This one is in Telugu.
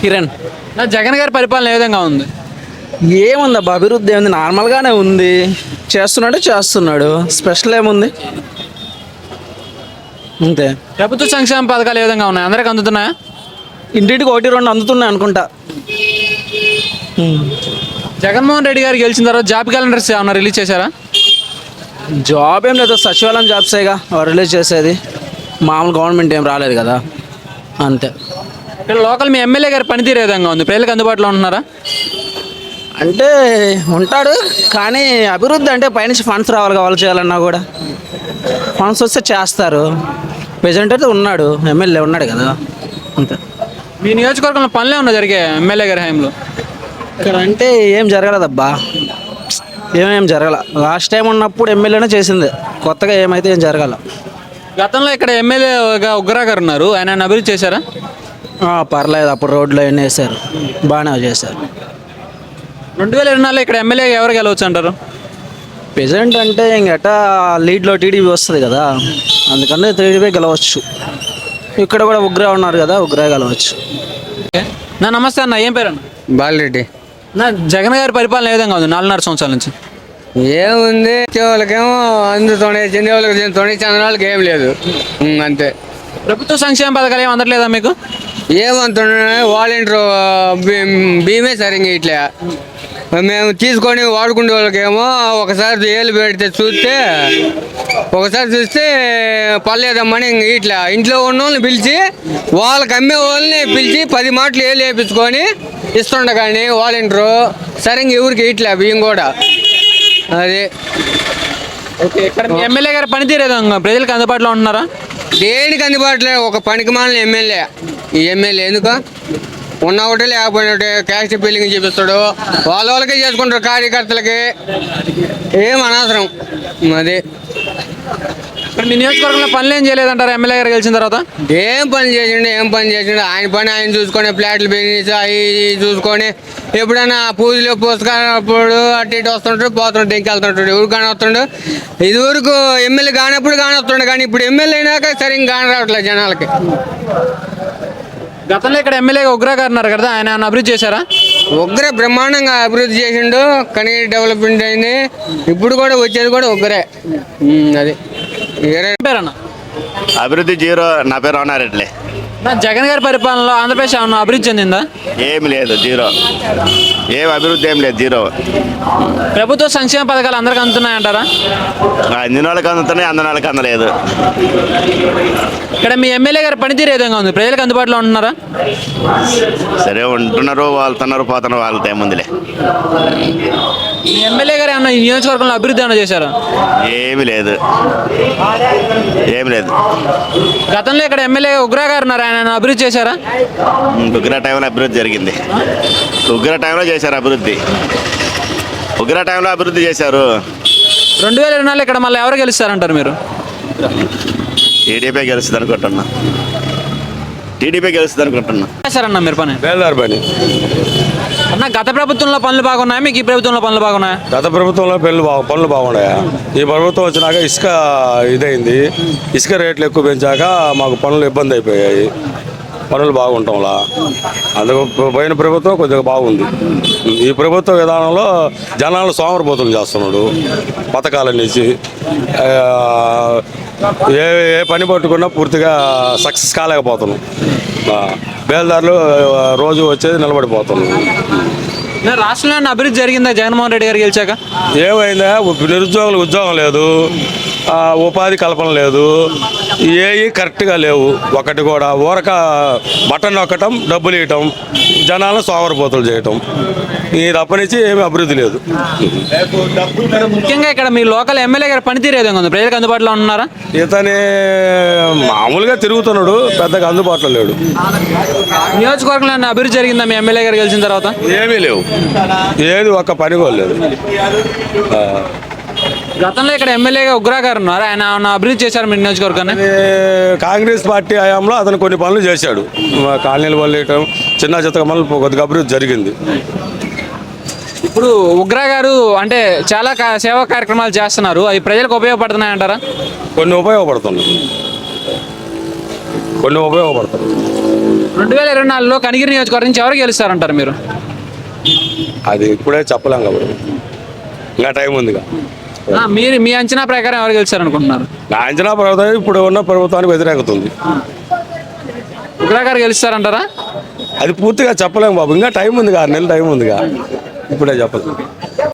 కిరణ్ నా జగన్ గారి పరిపాలన ఏ విధంగా ఉంది? ఏముందబ్బా అభివృద్ధి ఏముంది? నార్మల్గానే ఉంది. చేస్తున్నాడు చేస్తున్నాడు. స్పెషల్ ఏముంది? అంతే. ప్రభుత్వ సంక్షేమ పథకాలు ఏ విధంగా ఉన్నాయి? అందరికి అందుతున్నాయా? ఇంటింటికి ఒకటి రెండు అందుతున్నాయి అనుకుంటా. జగన్మోహన్ రెడ్డి గారు గెలిచిన తర్వాత జాబ్ క్యాలెండర్స్ ఏమన్నా రిలీజ్ చేశారా? జాబ్ ఏం లేదు సచివాలయం జాబ్సేగా. రిలీజ్ చేసేది? మామూలు గవర్నమెంట్ ఏం రాలేదు కదా. అంతే. ఇక్కడ లోకల్ మీ ఎమ్మెల్యే గారి పనితీరు ఏ విధంగా ఉంది? ప్రజలకు అందుబాటులో ఉంటున్నారా? అంటే ఉంటాడు కానీ అభివృద్ధి అంటే పైనుంచి ఫండ్స్ రావాలి కావాలి చేయాలన్నా కూడా. ఫండ్స్ వస్తే చేస్తారు. ప్రెజెంట్ అయితే ఉన్నాడు ఎమ్మెల్యే ఉన్నాడు కదా. అంతే. మీ నియోజకవర్గంలో పనులే ఉన్నా జరిగే ఎమ్మెల్యే గారి హయాంలో? ఇక్కడ అంటే ఏం జరగలేదబ్బా. ఏమేం జరగల. లాస్ట్ టైం ఉన్నప్పుడు ఎమ్మెల్యేనే చేసింది. కొత్తగా ఏమైతే ఏం జరగల. గతంలో ఇక్కడ ఎమ్మెల్యేగా ఉగ్రా గారు ఉన్నారు. ఆయన అభివృద్ధి చేశారా? పర్లేదు అప్పుడు రోడ్లు అవన్నీ వేసారు బాగానే చేశారు. రెండు వేల ఇరవై నాలుగులో ఇక్కడ ఎమ్మెల్యే ఎవరు గెలవచ్చు అంటారు ప్రెజెంట్ అంటే ఇంకట లీడ్లో టీడీపీ వస్తుంది కదా అందుకని టీడీపీ గెలవచ్చు. ఇక్కడ కూడా ఉగ్రా ఉన్నారు కదా ఉగ్రా గెలవచ్చు. నా నమస్తే అన్న ఏం పేరు అన్న బాలరెడ్డి. నా జగన్ గారి పరిపాలన ఏ విధంగా ఉంది నాలుగున్నర సంవత్సరాల నుంచి? ఏముంది వాళ్ళకేమో అందుతోనే చెందే వాళ్ళకి చంద్ర వాళ్ళకి ఏం లేదు. అంతే. ప్రభుత్వ సంక్షేమ పథకాలు ఏం అందట్లేదా మీకు? ఏమంటున్నా వాలంటీర్ బీమే సరిగ్గా ఇట్లా. మేము తీసుకొని వాడుకునే వాళ్ళకేమో ఒకసారి ఏళ్ళు పెడితే చూస్తే ఒకసారి చూస్తే పర్లేదమ్మని ఇట్లా. ఇంట్లో ఉన్న వాళ్ళని పిలిచి వాళ్ళకి అమ్మే వాళ్ళని పిలిచి పది మాటలు ఏళ్ళు వేపించుకొని ఇస్తుండ కానీ వాలంటీరు సరిగ్గా ఎవరికి ఇట్లా బియ్యం కూడా. అది. ఓకే ఇక్కడ ఎమ్మెల్యే గారి పనితీరు ఏ విధంగా ప్రజలకు అందుబాటులో ఉంటున్నారా? దేనికి అందుబాటులో ఒక పనికి మాలిన ఎమ్మెల్యే? ఈ ఎమ్మెల్యే ఎందుకు? ఉన్న ఒకటి లేకపోయిన ఒకటి క్యాస్ట్ బిల్లింగ్ చూపిస్తాడు. వాళ్ళ వాళ్ళకే చేసుకుంటారు కార్యకర్తలకి. ఏం అనవసరం. అది ఇక్కడ మీ నియోజకవర్గంలో పనులు ఏం చేయలేదంటారా? ఎమ్మెల్యే గారు గెలిచిన తర్వాత? ఏం పని చేసిండు ఏం పని చేసిండు? ఆయన పని ఆయన చూసుకొని ఫ్లాట్లు బిజినెస్ అవి ఇవి చూసుకొని ఎప్పుడైనా పూజలు పుస్తకాలప్పుడు అటు ఇటు వస్తుంటాడు పోతుంటాడు ఇంక వెళ్తుంటాడు ఎవరు కాని వస్తుండు. ఇది వరకు ఎమ్మెల్యే కానప్పుడు కాని వస్తుండే కానీ ఇప్పుడు ఎమ్మెల్యే అయినాక సరిగ్గా కాని రావట్లేదు జనాలకి. గతంలో ఇక్కడ ఎమ్మెల్యేగా ఉగ్రా గారు ఉన్నారు కదా ఆయన ఏమైనా అభివృద్ధి చేశారా? ఉగ్ర బ్రహ్మాండంగా అభివృద్ధి చేసిండు కానీ డెవలప్మెంట్ అయింది. ఇప్పుడు కూడా వచ్చేది కూడా ఉగ్రే. ఉమ్, అది. పేరన్న అభివృద్ధి జీరో నా పేరు రమణారెడ్డి నా జగన్ గారి పరిపాలనలో ఆంధ్రప్రదేశ్ ఏమన్నా అభివృద్ధి చెందిందా? ఏమి లేదు జీరో. ఏం అభివృద్ధి ఏం లేదు జీరో. ప్రభుత్వ సంక్షేమ పథకాలు అందరికి అందుతున్నాయంటారా? అందిన వాళ్ళకి అందుతున్నాయి అందిన వాళ్ళకి అందలేదు. ఇక్కడ మీ ఎమ్మెల్యే గారి పనితీరు ఏ విధంగా ఉంది? ప్రజలకు అందుబాటులో ఉంటున్నారా? సరే ఉంటున్నారు వాళ్తున్నారు పోతున్నారు వాళ్ళతో ఏముందిలే మీ ఎమ్మెల్యే గారు ఏమన్నా ఈ నియోజకవర్గంలో అభివృద్ధి ఏమైనా చేశారా? ఏమి లేదు. ఏమి లేదు. గతంలో ఇక్కడ ఎమ్మెల్యే ఉగ్రా గారు ఉన్నారు ఆయన ఏమైనా అభివృద్ధి చేశారా? ఉగ్ర టైంలో అభివృద్ధి జరిగింది. ఉగ్ర టైంలో చేశారు అభివృద్ధి? ఉగ్ర టైంలో అభివృద్ధి చేశారు. రెండు వేల ఇరవై నాలుగు ఇక్కడ మళ్ళీ ఎవరు గెలుస్తారంటారు మీరు? టీడీపీ గెలుస్తుంది అనుకుంటున్నా టీడీపీ గెలుస్తుంది అనుకుంటున్నా చేశారన్న మీరు పని? బేల్దార్ పని. అన్న గత ప్రభుత్వంలో పనులు బాగున్నాయా? మీకు ఈ ప్రభుత్వంలో పనులు బాగున్నాయా? గత ప్రభుత్వంలో పెళ్ళి బాగు పనులు బాగున్నాయా? ఈ ప్రభుత్వం వచ్చినాక ఇసుక ఇదైంది. ఇసుక రేట్లు ఎక్కువ పెంచాక మాకు పనులు ఇబ్బంది అయిపోయాయి. పనులు బాగుంటాంలా. అందుకు పోయిన ప్రభుత్వం కొద్దిగా బాగుంది. ఈ ప్రభుత్వ విధానంలో జనాలు సోమరపోతులు చేస్తున్నాడు. పథకాలనేసి ఏ ఏ పని పట్టుకున్నా పూర్తిగా సక్సెస్ కాలేకపోతున్నాం. బేల్దారులు రోజు వచ్చేది నిలబడిపోతున్నాం. రాష్ట్రంలో అభివృద్ధి జరిగిందా? జగన్మోహన్ రెడ్డి గారు గెలిచాక? ఏమైందా? నిరుద్యోగులు ఉద్యోగం లేదు. ఉపాధి కల్పన లేదు. ఏవి కరెక్ట్గా లేవు. ఒకటి కూడా. ఊరక బటన్ నొక్కటం డబ్బులు ఇవ్వటం జనాలను సోమరపోతులు చేయటం. ఈ తప్పనించి ఏమీ అభివృద్ధి లేదు. ముఖ్యంగా ఇక్కడ మీ లోకల్ ఎమ్మెల్యే గారి పనితీరు ఉంది? ప్రజలకు అందుబాటులో ఉంటున్నారా ఇతని మామూలుగా తిరుగుతున్నాడు. పెద్దగా అందుబాటులో లేడు. నియోజకవర్గంలో అభివృద్ధి జరిగిందా మీ ఎమ్మెల్యే గారు గెలిచిన తర్వాత? ఏమీ లేవు. ఏది ఒక్క పని కూడా లేదు. గతంలో ఇక్కడ ఎమ్మెల్యేగా ఉగ్రా గారు ఉన్నారు. ఆయన అభివృద్ధి చేశారు మీ నియోజకవర్గాన్ని? కాంగ్రెస్ పార్టీ హయాంలో అతను కొన్ని పనులు చేశాడు. మా కాలనీలు వల్లేయటం చిన్న చిత్త పనులు కొద్దిగా అభివృద్ధి జరిగింది. ఇప్పుడు ఉగ్రా గారు అంటే చాలా కా- సేవా కార్యక్రమాలు చేస్తున్నారు. అవి ప్రజలకు ఉపయోగపడుతున్నాయి అంటారా? కొన్ని ఉపయోగపడుతున్నాయి. కొన్ని ఉపయోగపడుతున్నాయి. రెండు వేల ఇరవై నాలుగులో కనిగిరి నియోజకవర్గం నుంచి ఎవరు గెలుస్తారంటారు మీరు? అది ఇప్పుడే చెప్పలేం కాబట్టి. ఇంకా టైం ఉందిగా. మీరు మీ అంచనా ప్రకారం ఎవరు గెలుస్తారనుకుంటున్నారు నా అంచనా ప్రభుత్వం ఇప్పుడు ఉన్న ప్రభుత్వానికి వ్యతిరేకత ఉంది ఉగ్రా గారు గెలుస్తారంటారా? అది పూర్తిగా చెప్పలేము బాబు. ఇంకా టైం ఉందిగా ఆరు నెలలు టైం ఉందిగా ఇప్పుడే చెప్పదు.